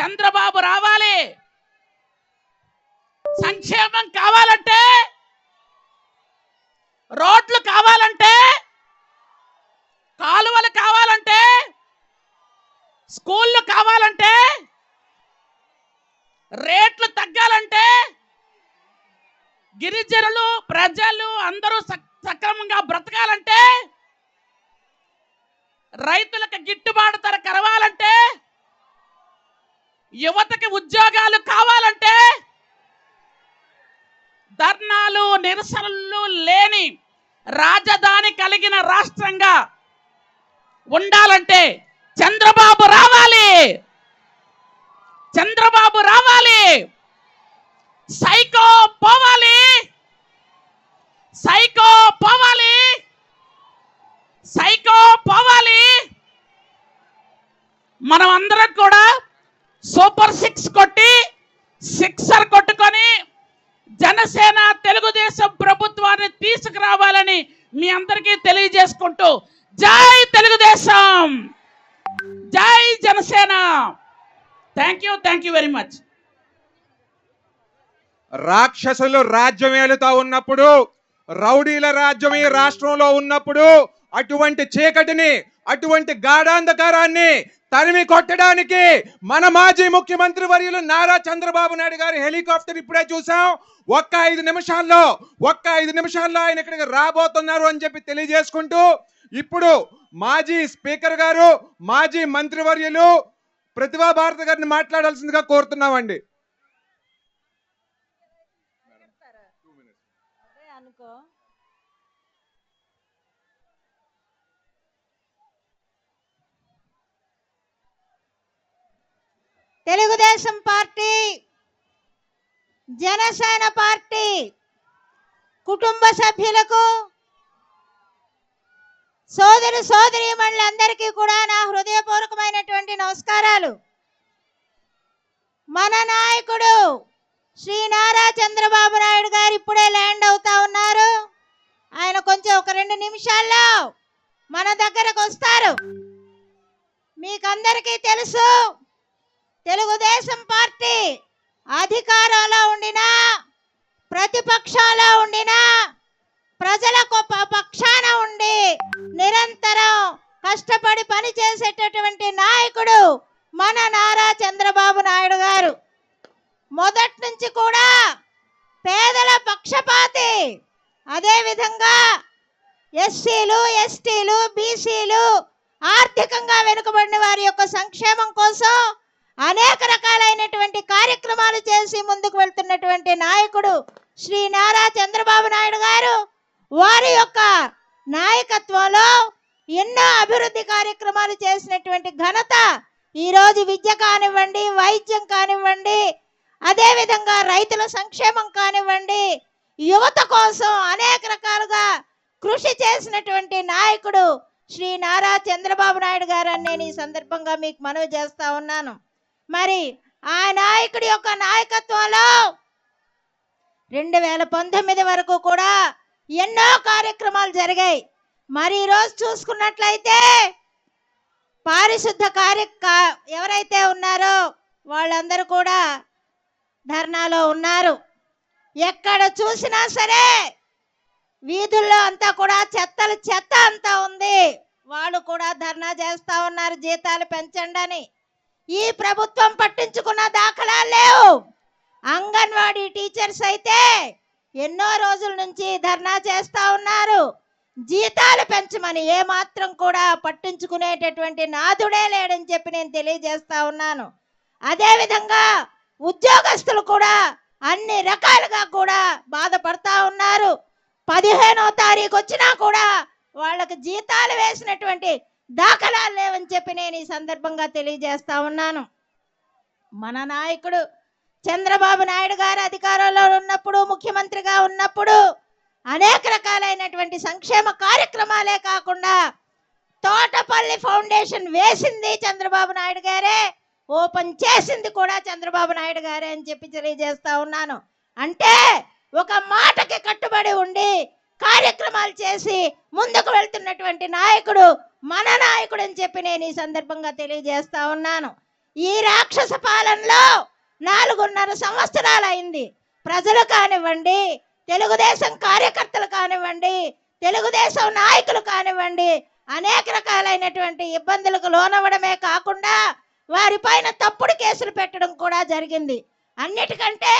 చంద్రబాబు రావాలి. సంక్షేమం కావాలంటే రోడ్లు కావాలంటే కాలువలు కావాలంటే స్కూళ్ళు కావాలంటే రేట్లు తగ్గాలంటే గిరిజనులు ప్రజలు అందరూ సక్- సక్రమంగా బ్రతకాలంటే రైతులకు గిట్టుబాటు ధర కరవాలంటే యువతకి ఉద్యోగాలు కావాలంటే ధర్నాలు నిరసనలు లేని రాజధాని కలిగిన రాష్ట్రంగా ఉండాలంటే చంద్రబాబు రావాలి. చంద్రబాబు రావాలి. సైకో పోవాలి సైకో పోవాలి సైకో పోవాలి మనం అందరం కూడా సూపర్ సిక్స్ కొట్టి సిక్సర్ కొట్టుకొని జనసేన తెలుగుదేశం ప్రభుత్వాన్ని తీసుకురావాలని మీ అందరికీ తెలియజేసుకుంటూ జై తెలుగుదేశం! జై Janasena! Thank you thank you very much రాక్షసులు రాజ్యం ఏలుతా ఉన్నప్పుడు రౌడీల రాజ్యం ఈ రాష్ట్రంలో ఉన్నప్పుడు అటువంటి చీకటిని అటువంటి గాఢాంధకారాన్ని తరిమి కొట్టడానికి మన మాజీ ముఖ్యమంత్రి వర్యులు నారా చంద్రబాబు నాయుడు గారి హెలికాప్టర్ ఇప్పుడే చూసాం. ఒక్క ఐదు నిమిషాల్లో ఒక్క ఐదు నిమిషాల్లో ఆయన ఇక్కడికి రాబోతున్నారు అని చెప్పి తెలియజేసుకుంటూ ఇప్పుడు మాజీ స్పీకర్ గారు మాజీ మంత్రివర్యులు ప్రతిభా భారతి గారిని మాట్లాడాల్సిందిగా కోరుతున్నామండి అదే అనుకో తెలుగుదేశం పార్టీ జనసేన పార్టీ కుటుంబ సభ్యులకు సోదరు సోదరీమణులందరికీ కూడా నా హృదయపూర్వకమైనటువంటి నమస్కారాలు. మన నాయకుడు శ్రీ నారా చంద్రబాబు నాయుడు గారు ఇప్పుడే ల్యాండ్ అవుతా ఉన్నారు. ఆయన కొంచెం ఒక రెండు నిమిషాల్లో మన దగ్గరకు వస్తారు. మీకందరికీ తెలుసు తెలుగుదేశం పార్టీ అధికారంలో ఉండినా ప్రతిపక్షంలో ఉండినా ప్రజలకు పక్షాన ఉండి నిరంతరం కష్టపడి పని చేసేటటువంటి నాయకుడు మన నారా చంద్రబాబు నాయుడు గారు. మొదటి నుంచి కూడా పేదల పక్షపాతి. అదేవిధంగా ఎస్సీలు ఎస్టీలు బీసీలు ఆర్థికంగా వెనుకబడిన వారి యొక్క సంక్షేమం కోసం అనేక రకాలైనటువంటి కార్యక్రమాలు చేసి ముందుకు వెళ్తున్నటువంటి నాయకుడు శ్రీ నారా చంద్రబాబు నాయుడు గారు వారి యొక్క నాయకత్వంలో ఎన్నో అభివృద్ధి కార్యక్రమాలు చేసినటువంటి ఘనత ఈరోజు విద్య కానివ్వండి వైద్యం కానివ్వండి అదేవిధంగా రైతుల సంక్షేమం కానివ్వండి యువత కోసం అనేక రకాలుగా కృషి చేసినటువంటి నాయకుడు శ్రీ నారా చంద్రబాబు నాయుడు గారు నేను ఈ సందర్భంగా మీకు మనవి చేస్తా ఉన్నాను. మరి ఆ నాయకుడి యొక్క నాయకత్వంలో రెండు వేల పంతొమ్మిది వరకు కూడా ఎన్నో కార్యక్రమాలు జరిగాయి. మరి ఈరోజు చూసుకున్నట్లయితే పారిశుద్ధ కార్య ఎవరైతే ఉన్నారో వాళ్ళందరూ కూడా ధర్నాలో ఉన్నారు. ఎక్కడ చూసినా సరే వీధుల్లో అంతా కూడా చెత్తలు చెత్త అంతా ఉంది. వాళ్ళు కూడా ధర్నా చేస్తా ఉన్నారు. జీతాలు పెంచండి అని ఈ ప్రభుత్వం పట్టించుకున్న దాఖలా లేవు. అంగన్వాడీ టీచర్స్ అయితే ఎన్నో రోజుల నుంచి ధర్నా చేస్తా ఉన్నారు. జీతాలు పెంచమని ఏమాత్రం కూడా పట్టించుకునేటటువంటి నాదుడే లేడని చెప్పి నేను తెలియజేస్తా ఉన్నాను. అదేవిధంగా ఉద్యోగస్తులు కూడా అన్ని రకాలుగా కూడా బాధపడతా ఉన్నారు. పదిహేనో తారీఖు వచ్చినా కూడా వాళ్ళకి జీతాలు వేసినటువంటి దాఖలాలు లేవని చెప్పి నేను ఈ సందర్భంగా తెలియజేస్తా ఉన్నాను. మన నాయకుడు చంద్రబాబు నాయుడు గారు అధికారంలో ఉన్నప్పుడు ముఖ్యమంత్రిగా ఉన్నప్పుడు అనేక రకాలైనటువంటి సంక్షేమ కార్యక్రమాలే కాకుండా తోటపల్లి ఫౌండేషన్ వేసింది చంద్రబాబు నాయుడు గారే ఓపెన్ చేసింది కూడా చంద్రబాబు నాయుడు గారే అని చెప్పి తెలియజేస్తా ఉన్నాను. అంటే ఒక మాటకి కట్టుబడి ఉండి కార్యక్రమాలు చేసి ముందుకు వెళ్తున్నటువంటి నాయకుడు మన నాయకుడు అని చెప్పి నేను ఈ సందర్భంగా తెలియజేస్తా ఉన్నాను. ఈ రాక్షస పాలనలో నాలుగున్నర సంవత్సరాలు అయింది. ప్రజలు కానివ్వండి తెలుగుదేశం కార్యకర్తలు కానివ్వండి తెలుగుదేశం నాయకులు కానివ్వండి అనేక రకాలైనటువంటి ఇబ్బందులకు లోనవ్వడమే కాకుండా వారిపైన తప్పుడు కేసులు పెట్టడం కూడా జరిగింది. అన్నిటికంటే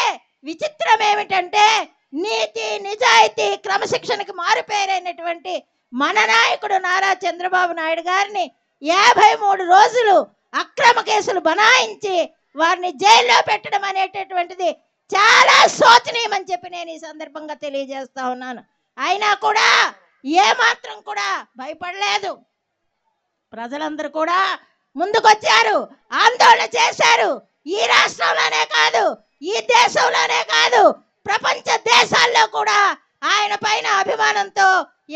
విచిత్రం ఏమిటంటే నీతి నిజాయితీ క్రమశిక్షణకి మారుపేరైనటువంటి మన నాయకుడు నారా చంద్రబాబు నాయుడు గారిని యాభై మూడు రోజులు అక్రమ కేసులు బనాయించి వారిని జైల్లో పెట్టడం అనేటటువంటిది చాలా శోచనీయమని చెప్పి నేను ఈ సందర్భంగా తెలియజేస్తా ఉన్నాను. అయినా కూడా ఏ మాత్రం కూడా భయపడలేదు. ప్రజలందరూ కూడా ముందుకొచ్చారు ఆందోళన చేశారు. ఈ రాష్ట్రంలోనే కాదు ఈ దేశంలోనే కాదు ప్రపంచ దేశాల్లో కూడా ఆయన పైన అభిమానంతో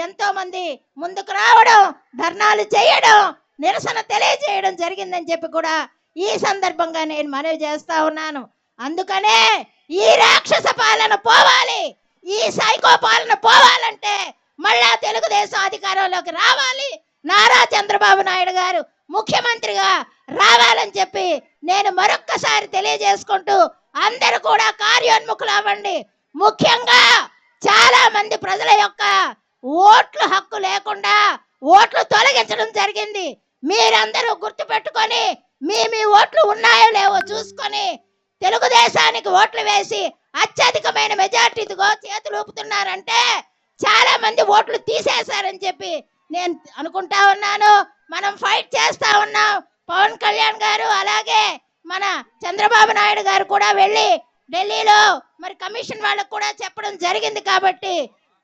ఎంతో మంది ముందుకు రావడం ధర్నాలు చేయడం నిరసన తెలియజేయడం జరిగిందని చెప్పి కూడా ఈ సందర్భంగా నేను మనవి చేస్తా ఉన్నాను. అందుకనే ఈ రాక్షస పాలన పోవాలి ఈ సైకో పాలన పోవాలంటే మళ్ళా తెలుగుదేశం అధికారంలోకి రావాలి. నారా చంద్రబాబు నాయుడు గారు ముఖ్యమంత్రిగా రావాలని చెప్పి నేను మరొక్కసారి తెలియజేసుకుంటూ అందరూ కూడా కార్యోన్ముఖులు అవ్వండి. ముఖ్యంగా చాలా మంది ప్రజల యొక్క ఓట్లు హక్కు లేకుండా ఓట్లు తొలగించడం జరిగింది. మీరందరూ గుర్తుపెట్టుకొని మీ మీ ఓట్లు ఉన్నాయో లేవో చూసుకొని తెలుగుదేశానికి ఓట్లు వేసి అత్యధికమైన మెజార్టీతో చేతులు ఊపుతున్నారంటే చాలా మంది ఓట్లు తీసేశారని చెప్పి నేను అనుకుంటా ఉన్నాను. మనం ఫైట్ చేస్తా ఉన్నాం. పవన్ కళ్యాణ్ గారు అలాగే మన చంద్రబాబు నాయుడు గారు కూడా వెళ్ళి ఢిల్లీలో మరి కమిషన్ వాళ్ళకు కూడా చెప్పడం జరిగింది కాబట్టి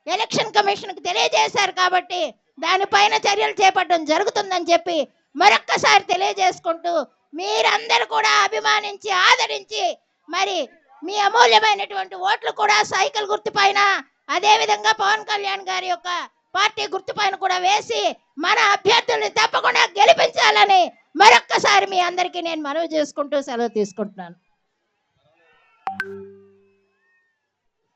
ఎలక్షన్ కమిషన్కు తెలియజేశారు కాబట్టి దానిపైన చర్యలు చేపట్టడం జరుగుతుందని చెప్పి మరొక్కసారి తెలియజేసుకుంటూ మీరందరూ కూడా అభిమానించి ఆదరించి మరి మీ అమూల్యమైనటువంటి ఓట్లు కూడా సైకిల్ గుర్తు పైన అదే విధంగా పవన్ కళ్యాణ్ గారి యొక్క పార్టీ గుర్తు పైన కూడా వేసి మన అభ్యర్థుల్ని తప్పకుండా గెలిపించాలని మరొక్కసారి మీ అందరికీ నేను మనవి చేసుకుంటూ సెలవు తీసుకుంటున్నాను.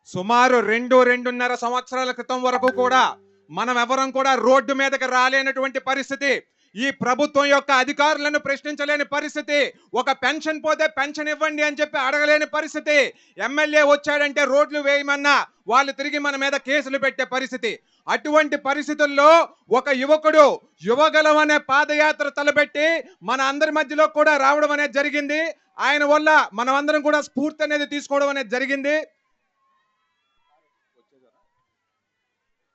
సుమారు రెండు రెండున్నర సంవత్సరాల క్రితం వరకు కూడా మనం ఎవరం కూడా రోడ్డు మీదకి రాలేనటువంటి పరిస్థితి. ఈ ప్రభుత్వం యొక్క అధికారులను ప్రశ్నించలేని పరిస్థితి. ఒక పెన్షన్ పోతే పెన్షన్ ఇవ్వండి అని చెప్పి అడగలేని పరిస్థితి. ఎమ్మెల్యే వచ్చాడంటే రోడ్లు వేయమన్నా వాళ్ళు తిరిగి మన మీద కేసులు పెట్టే పరిస్థితి. అటువంటి పరిస్థితుల్లో ఒక యువకుడు యువగలం అనే పాదయాత్ర తలపెట్టి మన అందరి మధ్యలో కూడా రావడం అనేది జరిగింది. ఆయన వల్ల మనమందరం కూడా స్ఫూర్తి అనేది తీసుకోవడం అనేది జరిగింది.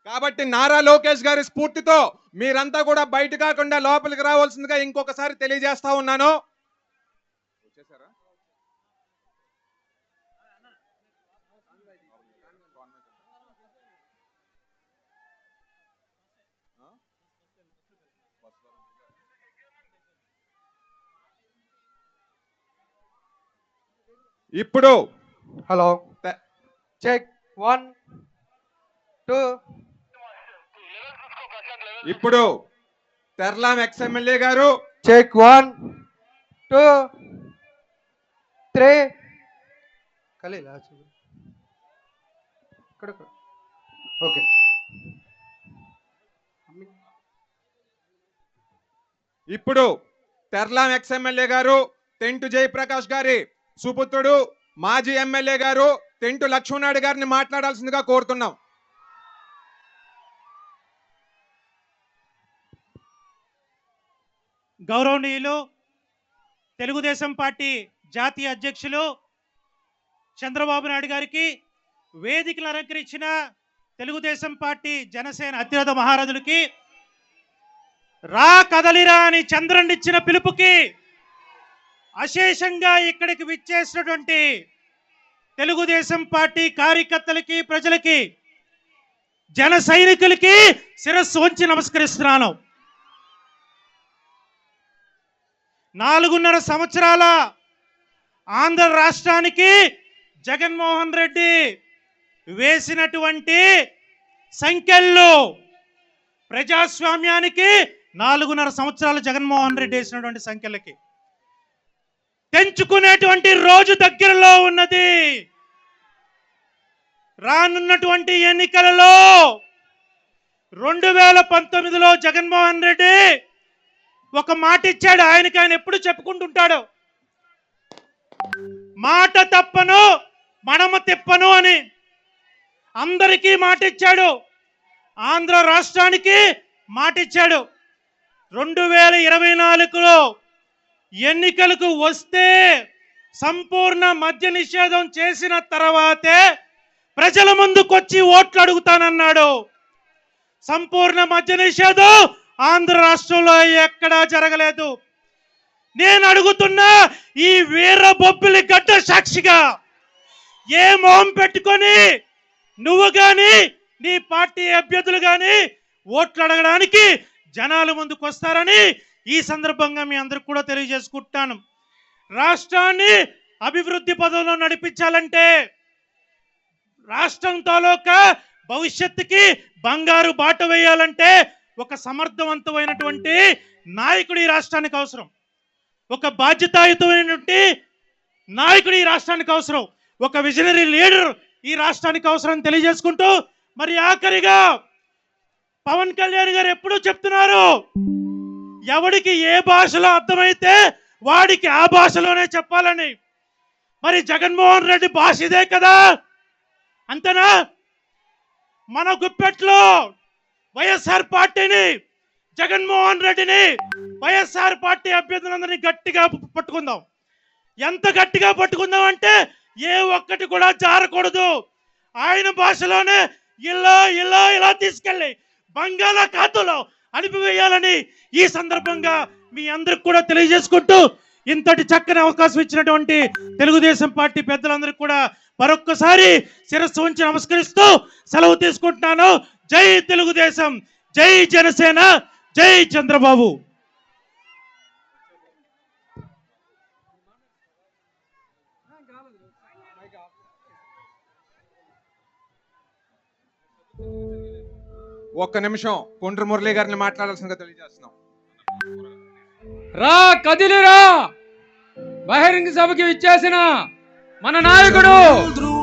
కాబట్టి నారా లోకేష్ గారి స్ఫూర్తితో మీరంతా కూడా బయట కాకుండా లోపలికి రావాల్సిందిగా ఇంకొకసారి తెలియజేస్తా ఉన్నాను. ఇప్పుడు హలో. చెక్. One two. ఇప్పుడు తెర్లాం ఎక్స్ ఎమ్మెల్యే గారు చెక్ వన్ టూ త్రీ కలిగి ఇక్కడ ఓకే ఇప్పుడు తెర్లాం ఎక్స్ ఎమ్మెల్యే గారు తెంటు జయప్రకాష్ గారి సుపుత్రుడు మాజీ ఎమ్మెల్యే గారు తెంటు లక్ష్మణాయుడు గారిని మాట్లాడాల్సిందిగా కోరుతున్నాం. గౌరవనీయులు తెలుగుదేశం పార్టీ జాతీయ అధ్యక్షులు చంద్రబాబు నాయుడు గారికి వేదికలు అలంకరించిన తెలుగుదేశం పార్టీ జనసేన అత్యున్నత మహారాజులకి రా కదలిరా అని చంద్రుడిచ్చిన పిలుపుకి అశేషంగా ఇక్కడికి విచ్చేసినటువంటి తెలుగుదేశం పార్టీ కార్యకర్తలకి ప్రజలకి జన సైనికులకి శిరస్సు వంచి నమస్కరిస్తున్నాను. నాలుగున్నర సంవత్సరాల ఆంధ్ర రాష్ట్రానికి జగన్మోహన్ రెడ్డి వేసినటువంటి సంఖ్యల్లో ప్రజాస్వామ్యానికి నాలుగున్నర సంవత్సరాలు జగన్మోహన్ రెడ్డి వేసినటువంటి సంఖ్యలకి. తెంచుకునేటువంటి రోజు దగ్గరలో ఉన్నది. రానున్నటువంటి ఎన్నికలలో రెండు వేల పంతొమ్మిదిలో జగన్మోహన్ రెడ్డి ఒక మాట ఇచ్చాడు ఆయనకి ఆయన ఎప్పుడు చెప్పుకుంటుంటాడు. మాట తప్పను మనము తిప్పను అని అందరికీ మాట ఇచ్చాడు. ఆంధ్ర రాష్ట్రానికి మాట ఇచ్చాడు. రెండు వేల ఇరవై నాలుగులో ఎన్నికలకు వస్తే సంపూర్ణ మద్య నిషేధం చేసిన తర్వాతే ప్రజల ముందుకొచ్చి ఓట్లు అడుగుతానన్నాడు. సంపూర్ణ మద్య నిషేధం ఆంధ్ర రాష్ట్రంలో ఎక్కడా జరగలేదు. నేను అడుగుతున్నా ఈ వీర బొబ్బిలి గడ్డ సాక్షిగా ఏ మొహం పెట్టుకొని నువ్వు గాని నీ పార్టీ అభ్యర్థులు గాని ఓట్లు అడగడానికి జనాలు ముందుకు వస్తారని ఈ సందర్భంగా మీ అందరికి కూడా తెలియజేసుకుంటాను. రాష్ట్రాన్ని అభివృద్ధి పదంలో నడిపించాలంటే రాష్ట్రం తాలూకా భవిష్యత్తుకి బంగారు బాట వేయాలంటే ఒక సమర్థవంతమైనటువంటి నాయకుడు ఈ రాష్ట్రానికి అవసరం. ఒక బాధ్యతాయుతమైనటువంటి నాయకుడు ఈ రాష్ట్రానికి అవసరం. ఒక విజనరీ లీడర్ ఈ రాష్ట్రానికి అవసరం తెలియజేసుకుంటూ మరి ఆఖరిగా పవన్ కళ్యాణ్ గారు ఎప్పుడూ చెప్తున్నారు ఎవడికి ఏ భాషలో అర్థమైతే వాడికి ఆ భాషలోనే చెప్పాలని. మరి జగన్మోహన్ రెడ్డి భాష ఇదే కదా. అంతేనా? మన గుప్పెట్లో వైఎస్ఆర్ పార్టీని జగన్మోహన్ రెడ్డిని వైఎస్ఆర్ పార్టీ అభ్యర్థులందరినీ గట్టిగా పట్టుకుందాం. ఎంత గట్టిగా పట్టుకుందాం అంటే ఏ ఒక్కటి కూడా జారకూడదు. ఆయన భాషలోనే ఇలా ఇలా ఇలా తీసుకెళ్ళి బంగాళాఖాతంలో అనిపివేయాలని ఈ సందర్భంగా మీ అందరికి కూడా తెలియజేసుకుంటూ ఇంతటి చక్కని అవకాశం ఇచ్చినటువంటి తెలుగుదేశం పార్టీ పెద్దలందరికీ కూడా మరొక్కసారి శిరస్సు ఉంచి నమస్కరిస్తూ సెలవు తీసుకుంటున్నాను. జై తెలుగుదేశం జై జనసేన జై చంద్రబాబు. ఒక్క నిమిషం కొండ్రు మురళి గారిని మాట్లాడాల్సిందిగా తెలియజేస్తున్నాం. రా కదిలిరా బహిరంగ సభకి ఇచ్చేసిన మన నాయకుడు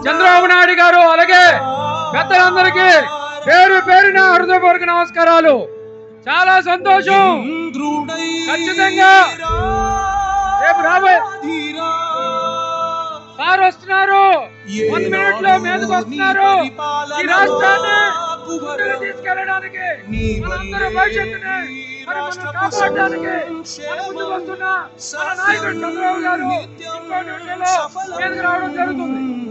చంద్రబాబు నాయుడు గారు అలాగే పెద్దలందరికీ పేరు పేరు నా హృదయపూర్వక నమస్కారాలు. చాలా సంతోషం. ఖచ్చితంగా. రేపు రాబోయే సార్ వస్తున్నారు. వన్ మినిట్లో మీదకి వస్తున్నారు. ఈ రాష్ట్రాన్ని తీసుకెళ్ళడానికి మనందరూ భవిష్యత్తుని మరి కాపాడడానికి మన వస్తున్న మన నాయకుడు చంద్రబాబు గారు మీదకి రావడం జరుగుతుంది.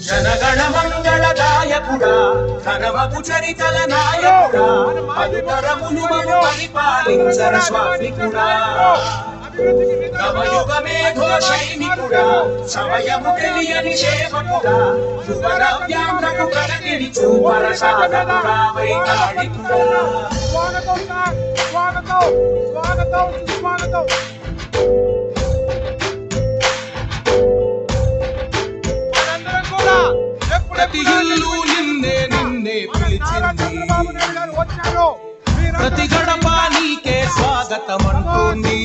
జనగణ మంగళదాయకుడా ఘనమగు చరితల నాయకుడా పలుతరములు మము పరిపాలించర స్వామికుడా. సమయము తెలియని సేవకుడా ప్రగతిని చూపర సాధకుడా వైతాళికుడా స్వాగతం స్వాగతం స్వాగతం సుస్వాగతం. ప్రతి ఇల్లు నిన్నే నిన్నే పిలిచింది. గారు వచ్చారు మీరందరూ ప్రతి గడప నీకే స్వాగతం అంటుంది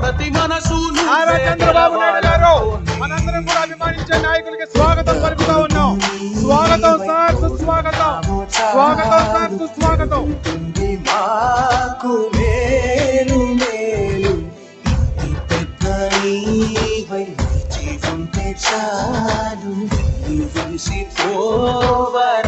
ప్రతి మనసు నారా నువ్వే చంద్రబాబు నాయుడు గారు గెలవాలనుకోండి. మనందరం కూడా అభిమానించే నాయకులకి స్వాగతం పలుకుతా ఉన్నాం. స్వాగతం సార్ సుస్వాగతం. స్వాగతం సార్ సుస్వాగతం. ఉంటుంది మాకు మేలు మేలు. ఈ పెద్ద జీవంతే చాలు నిలిసి